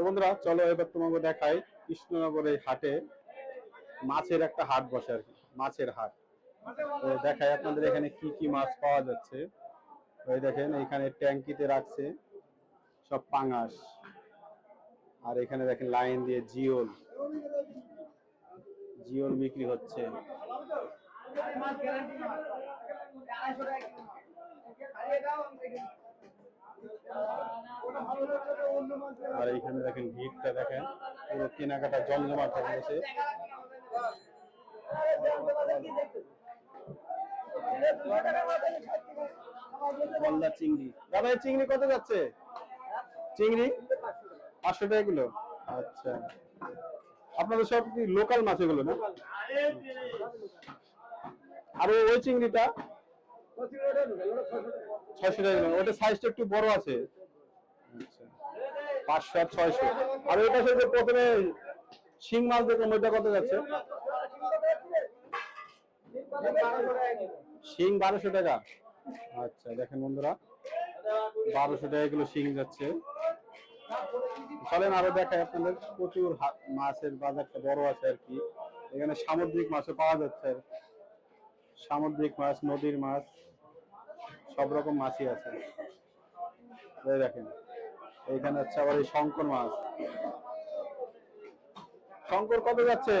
তো বন্ধুরা, চলো এবার তোমাকে দেখাই কৃষ্ণনগর এই হাটে মাছের একটা হাট বসে আর কি, মাছের হাট। তো দেখাই আপনাদের এখানে কি কি মাছ পাওয়া যাচ্ছে। ওই দেখেন, এখানে ট্যাঙ্কিতে রাখছে সব পাঙাশ। আর এখানে দেখেন, লাইন দিয়ে জিওল। জিওল বিক্রি হচ্ছে। আর এইখানে দেখেন ভিড়টা দেখেন, পুরো কেনাকাটা জমজমাট হয়ে গেছে। গলদা চিংড়ি। চিংড়ি কত যাচ্ছে? চিংড়ি? পাঁচশো টাকা আচ্ছা। আপনাদের সব কি লোকাল মাছ এগুলো না? আর ওই চিংড়িটা? ছয়শো টাকা কিলো ওটা সাইজটা একটু বড় আছে। আচ্ছা। পাঁচশো আর ছয়শো। আর ওই পাশে যে প্রথমে শিং মাছ দেখলাম ওইটা কত যাচ্ছে? শিং বারোশো টাকা। আচ্ছা দেখেন বন্ধুরা। বারোশো টাকা কিলো শিং যাচ্ছে। চলেন আরও দেখাই আপনাদের। প্রচুর মাছের বাজারটা বড় আছে আর কি। এখানে সামুদ্রিক মাছও পাওয়া যাচ্ছে। সামুদ্রিক মাছ, নদীর মাছ। সব রকম মাছই আছে। দেখেন, এইখানে হচ্ছে আবার এই শঙ্কর মাছ। শঙ্কর কত যাচ্ছে?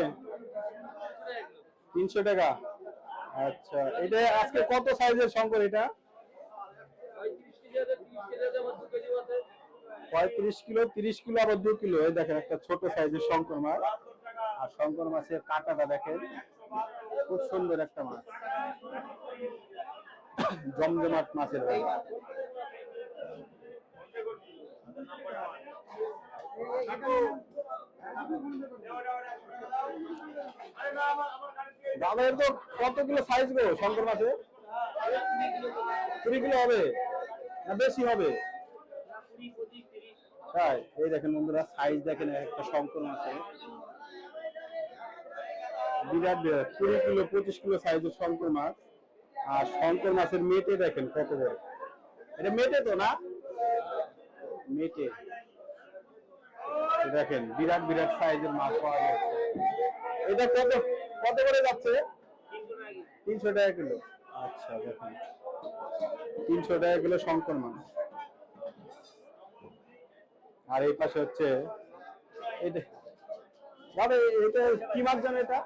তিনশো টাকা। আচ্ছা এটা আজকে কত সাইজের শঙ্কর এটা? পঁয়ত্রিশ কিলো, তিরিশ কিলো, আবার দু কিলো। এই দেখেন, একটা ছোট সাইজের শঙ্কর মাছ। আর শঙ্কর মাছের কাঁটাটা দেখেন, খুব সুন্দর একটা মাছ। জমজমাট মাছের বাজার। দাদা এর তো কত কিলো সাইজ গো শঙ্কর কুড়ি কিলো হবে না বেশি হবে? তাই, এই দেখেন বন্ধুরা সাইজ দেখেন একটা শঙ্কর মাছের। বিরাট বিরাট, কুড়ি কিলো, পঁচিশ কিলো সাইজের শঙ্কর মাছ। আর শঙ্কর মাছের মেটে দেখেন কত বড়। এটা মেটে তো না? মেটে। দেখেন, বিরাট বিরাট সাইজের মাছ পাওয়া যাচ্ছে। এটা কত কত করে যাচ্ছে? তিনশো টাকা কিলো। আচ্ছা দেখেন। তিনশো টাকা কিলো শঙ্কর মাছ। আর এই পাশে হচ্ছে, এটা দাদা এটা কি মাছ জানো এটা?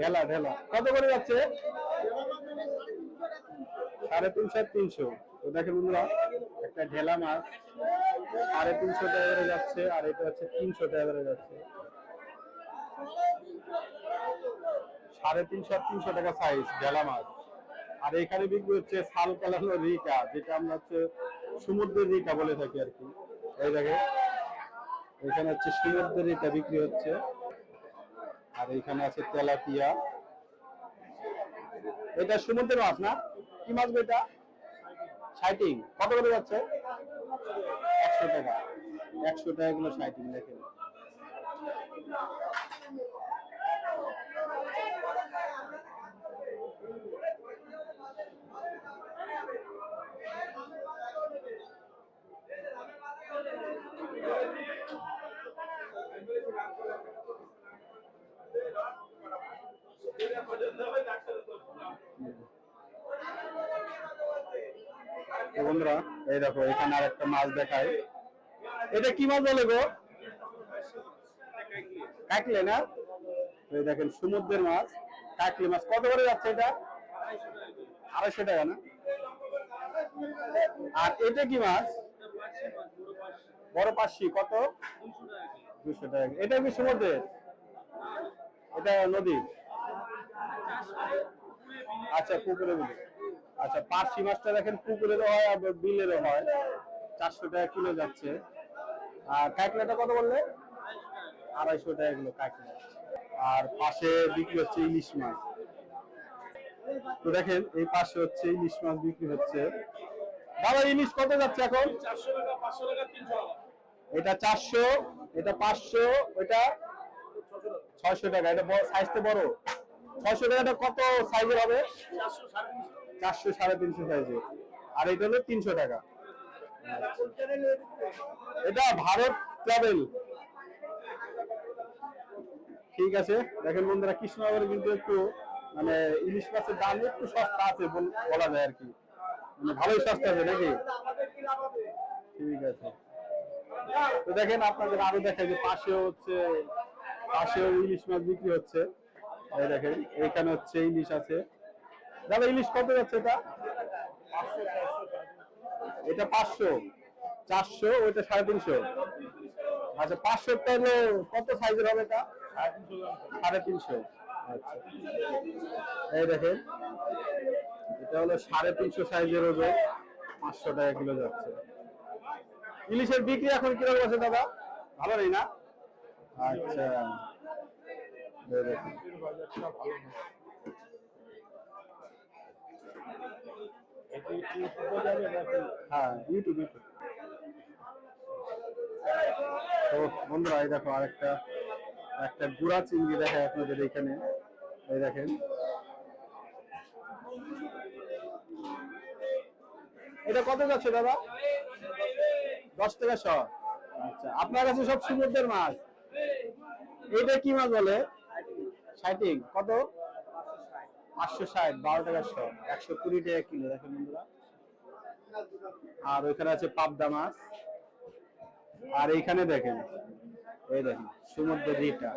ঢেলা ঢেলা। কত করে যাচ্ছে? সাড়ে তিনশো আর তিনশো। তো দেখেন বন্ধুরা, একটা ঢেলা মাছ সাড়ে তিনশো টাকা করে যাচ্ছে, আর এটা হচ্ছে তিনশো টাকা করে যাচ্ছে। সাড়ে তিনশো আর তিনশো টাকা সাইজ ঢেলা মাছ। আর এখানে বিক্রি হচ্ছে শাল কালানো রিকা, যেটা আমরা হচ্ছে সমুদ্রের রিকা বলে থাকি আর কি। এই দেখে এখানে হচ্ছে সমুদ্রের রিকা বিক্রি হচ্ছে। আর এখানে আছে তেলাপিয়া। এটা সমুদ্রের মাছ না? কি মাছ এটা? সাইটিং। কত করে যাচ্ছে? একশো টাকা। একশো টাকা কিলো সাইটিং, দেখেন তো বন্ধুরা এই দেখো, এখানে আর একটা মাছ দেখায় এটা কি মাছ বলে গো? কাকলে না? এই দেখেন, সমুদ্রের মাছ। কাকলি মাছ। কত করে যাচ্ছে এটা? আড়াইশো টাকা না? আর এটা কি মাছ? বড় পাশি কত? দুশো টাকা। এটা কি সমুদ্রের? এটা নদী। আচ্ছা পুকুরে বিলে আচ্ছা পার্সি মাছটা দেখেন পুকুরেরও হয় আর বিলেরও হয়। চারশো টাকা কিলো যাচ্ছে। আর কাঁকড়াটা কত বললে? আড়াইশো টাকা কিলো কাঁকড়া। আর পাশে বিক্রি হচ্ছে ইলিশ মাছ। তো দেখেন এই পাশে হচ্ছে ইলিশ মাছ বিক্রি হচ্ছে। দাদা ইলিশ কত যাচ্ছে এখন? এটা চারশো এটা পাঁচশো এটা ছয়শো টাকা। এটা সাইজটা বড়। ছয়শো টাকাটা কত সাইজের হবে? চারশো, সাড়ে তিনশো সাইজের আর এটা হলো তিনশো টাকা। এটা ভারত ট্রাভেল ঠিক আছে? দেখেন বন্ধুরা, কৃষ্ণনগরে কিন্তু একটু মানে ইলিশ মাছের দাম একটু সস্তা আছে বলা যায় আর কি। মানে ভালোই সস্তা আছে নাকি? ঠিক আছে। তো দেখেন আপনাদের আরও দেখা যে পাশেও হচ্ছে, পাশেও ইলিশ মাছ বিক্রি হচ্ছে। এই দেখেন, এখানে হচ্ছে ইলিশ আছে। দাদা, ইলিশ কত যাচ্ছে এটা? এটা পাঁচশো। চারশো, ওইটা সাড়ে তিনশো। আচ্ছা পাঁচশোটা হলো কত সাইজের হবে এটা? সাড়ে তিনশো। আচ্ছা। এই দেখেন, এটা হলো সাড়ে তিনশো সাইজের হবে পাঁচশো টাকা কিলো যাচ্ছে। ইলিশের বিক্রি এখন কীরকম আছে দাদা? ভালো নেই না? আচ্ছা। দেখেন। হ্যাঁ ইউটিউব বন্ধুরা, এই দেখো আরেকটা একটা গুড়া চিংড়ি দেখায় আপনাদের এখানে। এই দেখেন। এটা কত যাচ্ছে দাদা? দশ টাকা শ। আচ্ছা আপনার কাছে সব সমুদ্রের মাছ। এটা কি মাছ বলে? ষাটিং কত? পাঁচশো ষাট, বারো টাকা শ একশো কুড়ি টাকা কিলো, দেখেন বন্ধুরা। আর ওইখানে আছে পাবদা মাছ। আর এইখানে দেখেন, এই দেখেন, সমুদ্রের রিটা।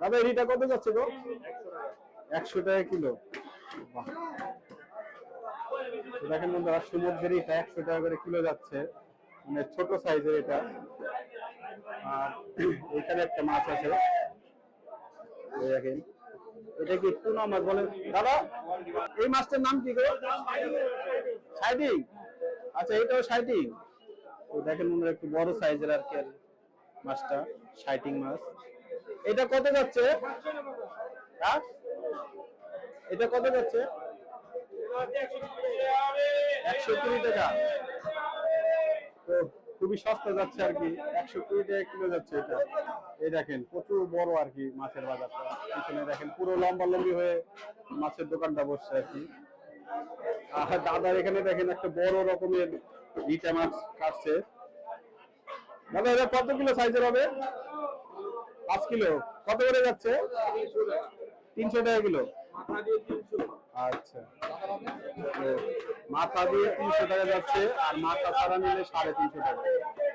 দাদা রিটা কত যাচ্ছে গো? একশো টাকা কিলো। দেখেন বন্ধুরা, সমুদ্রের রিটা একশো টাকা করে কিলো যাচ্ছে। মানে ছোট সাইজের এটা। আর এখানে একটা মাছ আছে। দেখেন। এটা কি টুনা মাছ বলে দাদা, এই মাছটার নাম কি সাইডিং। আচ্ছা এটাও সাইডিং। তো দেখেন বন্ধুরা, একটু বড় সাইজের আর কি আর মাছটা, সাইটিং মাছ। এটা কত যাচ্ছে? হ্যাঁ? এটা কত যাচ্ছে? একশো কুড়ি টাকা। তো খুবই সস্তা যাচ্ছে আর কি, একশো কুড়ি টাকা কিলো যাচ্ছে এটা। এই দেখেন, প্রচুর বড় আর কি মাছের বাজারটা পিছনে দেখেন, পুরো লম্বা লম্বি হয়ে মাছের দোকানটা বসছে আর কি। আর দাদার এখানে দেখেন একটা বড় রকমের ইটা মাছ কাটছে। দাদা, এটা কত কিলো সাইজের হবে? পাঁচ কিলো। কত করে যাচ্ছে? তিনশো টাকা কিলো। আচ্ছা। মাথা দিয়ে তিনশো টাকা যাচ্ছে, আর মাথা ছাড়া নিলে সাড়ে তিনশো টাকা।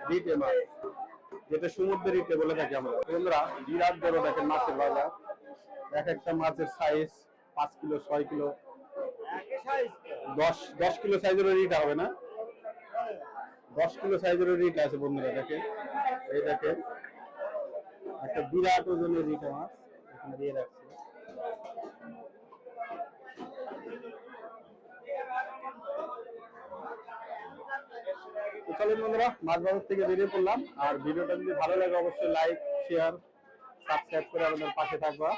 রিটে মাছ। যেটা সমুদ্রের ইটে বলে থাকি আমরা। বন্ধুরা, বিরাট বড় দেখেন মাছের বাজার। এক একটা মাছের সাইজ পাঁচ কিলো, ছয় কিলো। দশ দশ কিলো সাইজের ইটা হবে না? দশ কিলো সাইজের ইট আছে বন্ধুরা, দেখেন। এই দেখেন। একটা বিরাট ওজনের ইট মাছ এখানে দিয়ে রাখছে। তো চলুন বন্ধুরা, মাছ বাজার থেকে বেরিয়ে পড়লাম। আর ভিডিওটা যদি ভালো লাগে, অবশ্যই লাইক শেয়ার সাবস্ক্রাইব করে আমাদের পাশে থাকবা।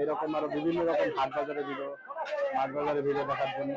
এরকম আরও বিভিন্ন রকম হাট বাজারের ভিডিও মাছ বাজারের ভিডিও দেখার জন্য।